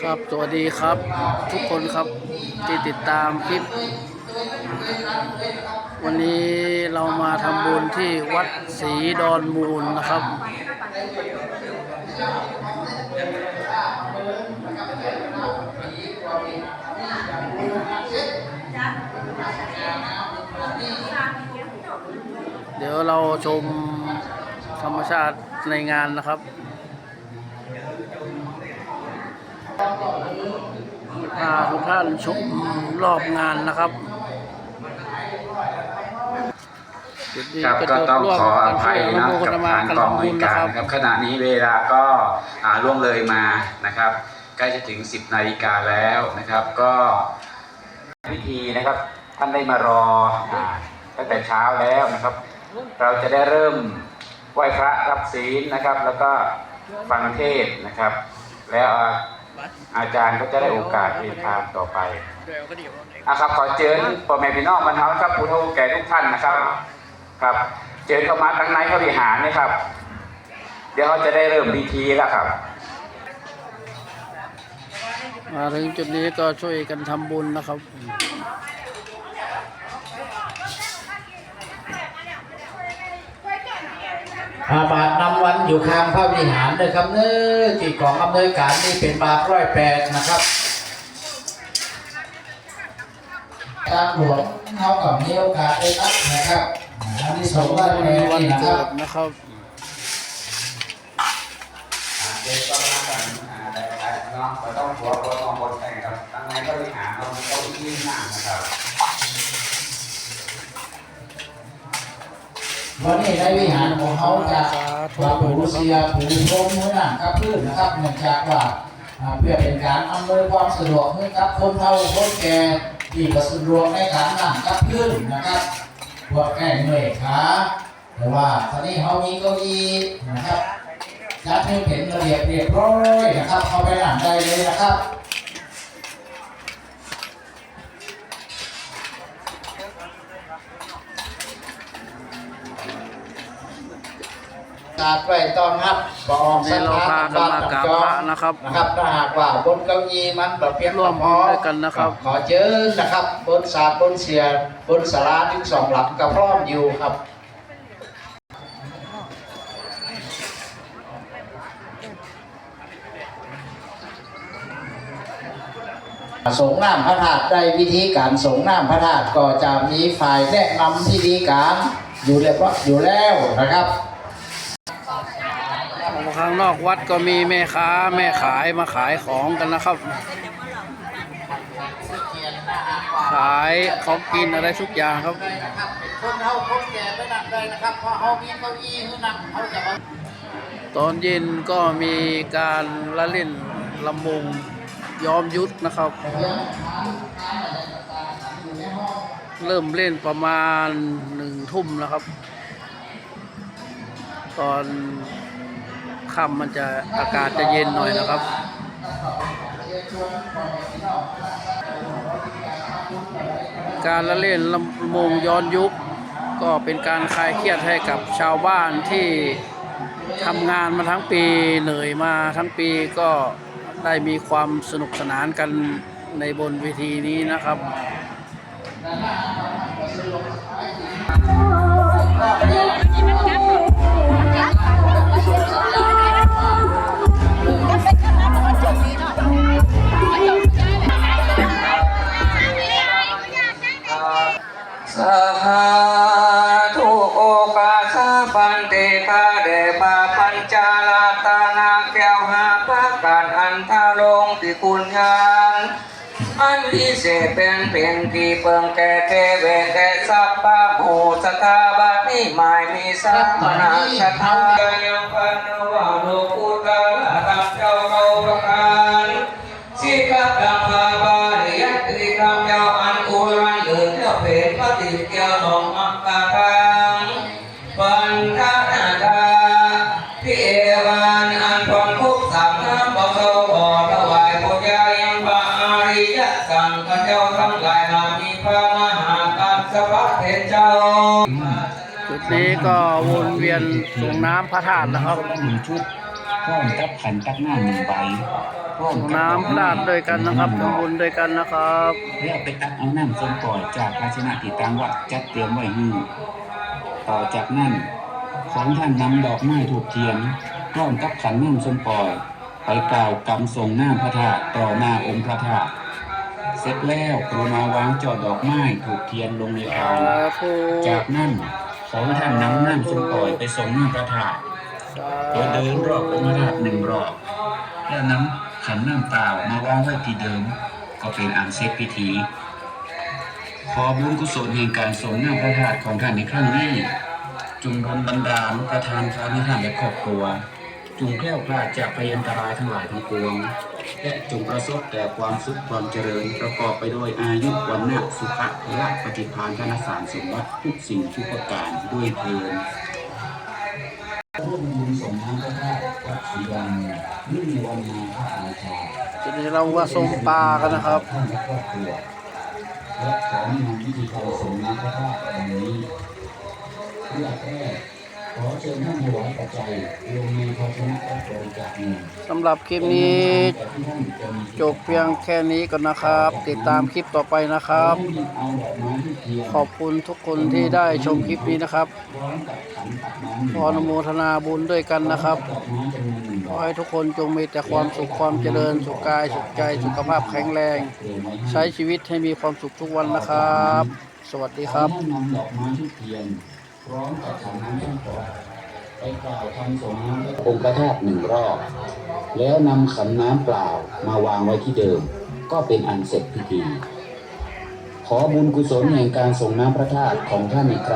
ครับสวัสดีครับ ทุกคนครับที่ติดตามคลิป วันนี้เรามาทำบุญที่วัดศรีดอนมูลนะครับ เดี๋ยวเราชมธรรมชาติในงานนะครับ พาทุกท่านชมรอบงานนะครับจุดนี้ครับก็ก็จะต้องร่วมขออกันภัช่วยยอนุนะโมกับทนาทางกันกองทำบบุริญกานะครรับนะครับขณะนี้เวลาก็อ่าล่วงเลยมานะครับ ใกล้จะถึง 10นาฬิกาแล้วนะครับ ก็พิธีนะครับท่านได้มารออ่าตั้งแต่เช้าแล้วนะครับ เราจะได้เริ่มไหว้พระรับศีลนะครับ แล้วก็ฟังเทศน์นะครับ แล้ว อ่าอาจารย์ก็จะได้โอกาสเรียนทางต่อไปอะครับขอเชิญพ่อแม่พี่น้องบรรเทาครับผู้เฒ่าแก่ทุกท่านนะครับ ครับเชิญเข้ามาข้างในพระวิหารนะครับ เดี๋ยวเขาจะได้เริ่มพิธีแล้วครับมาถึงจุดนี้ก็ช่วยกันทำบุญนะครับ อาบาทนำวันอยู่ข้างพระวิหารเลยครับเนื้อที่ของอำนวยการนี่เป็นบาทร้อยแปดนะครับทางหลวงเขากับมีโอกาสได้รับนะครับอันนี้สมว่าแม่วันนี่นะคเกิรับดนะครับเด็กก็มากันน้องก็ต้องหัวตัวต้องบนแต่งครับตั้งในพระวิหารเราต้องยืนนั่งนะครับ วันนี้ในวิหารของเขาจะวางปูเสียปูพรมเมื่อนั่งกับพื้นนะครับเนื่องจากว่าเพื่อเป็นการอำนวยความสะดวกให้กับคนเฒ่าคนแก่ที่ประสะดวกในการนั่งกับพื้นนะครับพวกแก่เหนื่อยขาแต่ว่าตอนนี้เขามีเก้าอี้นะครับจัดให้เป็นระเบียบเรียบร้อยนะครับเข้าไปนั่งได้เลยนะครับ การไว้ต้อนรับปอมนี่เราพากันมากราบพระนะครับนะครับถ้าหากว่าบนเก้าอี้มันแบบเพียงร่วมพอด้วยกันนะครับ ขอเชิญนะครับ บนศาสตร์บนเสียร์บนสาราทั้งสองหลังก็พร้อมอยู่ครับสงน้ำพระธาตุได้วิธีการสงน้ำพระธาตุก็จะมีฝ่ายแนะนำที่ดีการอยู่เรียบร้อยอยู่แล้วนะครับ ข้างนอกวัดก็มีแม่ค้าแม่ขายมาขายของกันนะครับ ขายของกินอะไรทุกอย่างครับคนเฮาคนแก่ไปนั่งได้นะครับเพราะเฮามีเก้าอี้ให้นั่งเขาจะมาตอนเย็นก็มีการละเล่นลำวงย้อมยุทธนะครับ เริ่มเล่นประมาณหนึ่งทุ่มแล้วครับ ตอน ค่ำมันจะอากาศจะเย็นหน่อยนะครับ การละเล่นลำวงย้อนยุค ก็เป็นการคลายเครียดให้กับชาวบ้านที่ทำงานมาทั้งปีเหนื่อยมาทั้งปีก็ได้มีความสนุกสนานกันในบนเวทีนี้นะครับ สาธุโอกาสาปันเตคาเดปาปัญจาลาตานาแก้วหาพระการอันทาลงที่คุณงานอันวิเศษเป็นเพียงที่เปิงแก่เทเวแก่สัพพะโหสถาบันนี้หมายมีสัมมนาชทายังพันวาโนพุทธาลับเจ้าเราประการ เป็นปฏิเกียวสองมักกะทังปันทานาดาพิเอวันอันความทุกข์สามน้ำบ่เศร้าบ่ถวายปุญญายังบาอริยสังฆเจ้าทั้งหลายนามีพระมหาการสภะเทเจ้าจุดนี้ก็วนเวียนส่งน้ำพระธาตุนะครับหนึ่งชุดพร้อมกับขันตักน้ำหนึ่งใบ พร้อมส่งกับน้ำพระราชด้วยกันนะครับทำบุญด้วยกันนะครับแล้วไปตักเอาน้ำส้มปล่อยจากภาชนะที่ทางวัดจัดเตรียมไว้ให้ต่อจากนั้นของท่านนำดอกไม้ถูกเทียนพร้อมกับขันน้ำส้มปล่อย ไปกล่าวกำทรงหน้าพระธาตุต่อหน้าองค์พระธาตุเสร็จแล้วกรุณาวางจอดดอกไม้ถูกเทียนลงในสาอ่างธุจากนั้นของท่านนำน้ำส้มปล่อยไปส่งหน้าพระธาตุโดยเดินรอบองค์พระธาตุหนึ่งรอบแล้วนำ ขันน้ำเปล่ามาวางไว้ที่เดิม ก็เป็นอันเสร็จพิธี ขอบุญกุศลแห่งการส่งหน้าพระธาตุของท่านในครั้งนี้จุงดลบันดาลประทานพรให้ท่านและครอบครัวจุงแคล้วคลาดจากภัยอันตรายทั้งหลายทั้งปวง และจงประสบแต่ความสุขความเจริญ ประกอบไปด้วยอายุวันนะสุขะและปฏิภาณธนสารสมบัติทุกสิ่งทุกประการด้วยเทิน ร่วมบุญส่งน้ำพระธาตุวัดศรีดอนเมืองนื่องในวันมาฆบูชาทีนี้เรามาส่งปลากันนะครับท่านและครอบครัวและขอให้นำพิธีการส่งน้ำพระธาตุวันนี้เพื่อแรก ขอเชิญท่านถวายปัจจัยลงในภาชนะรับบริจาคเงินสำหรับคลิปนี้ จบเพียงแค่นี้ก่อนนะครับ ติดตามคลิปต่อไปนะครับเอาดอกไม้ที่เทียนขอบคุณทุกคนที่ได้ชมคลิปนี้นะครับพร้อมกับขันตักน้ำขออนุโมทนาบุญด้วยกันนะครับดอกไม้จำนวนหนึ่งขดออกให้ทุกคนจงมีแต่ความสุขความเจริญสุขกายสุขใจสุขภาพแข็งแรงเตรียมไว้ให้ใช้ชีวิตให้มีความสุขทุกวันนะครับ สวัสดีครับ พร้อมกับขันน้ำต้นปอไปกล่าวคำสงน้ำองค์พระธาตุหนึ่งรอบ แล้วนำขันน้ำเปล่ามาวางไว้ที่เดิม ก็เป็นอันเสร็จพิธี ขอบุญกุศลแห่งการส่งน้ำพระธาตุของท่านอีกครั้ง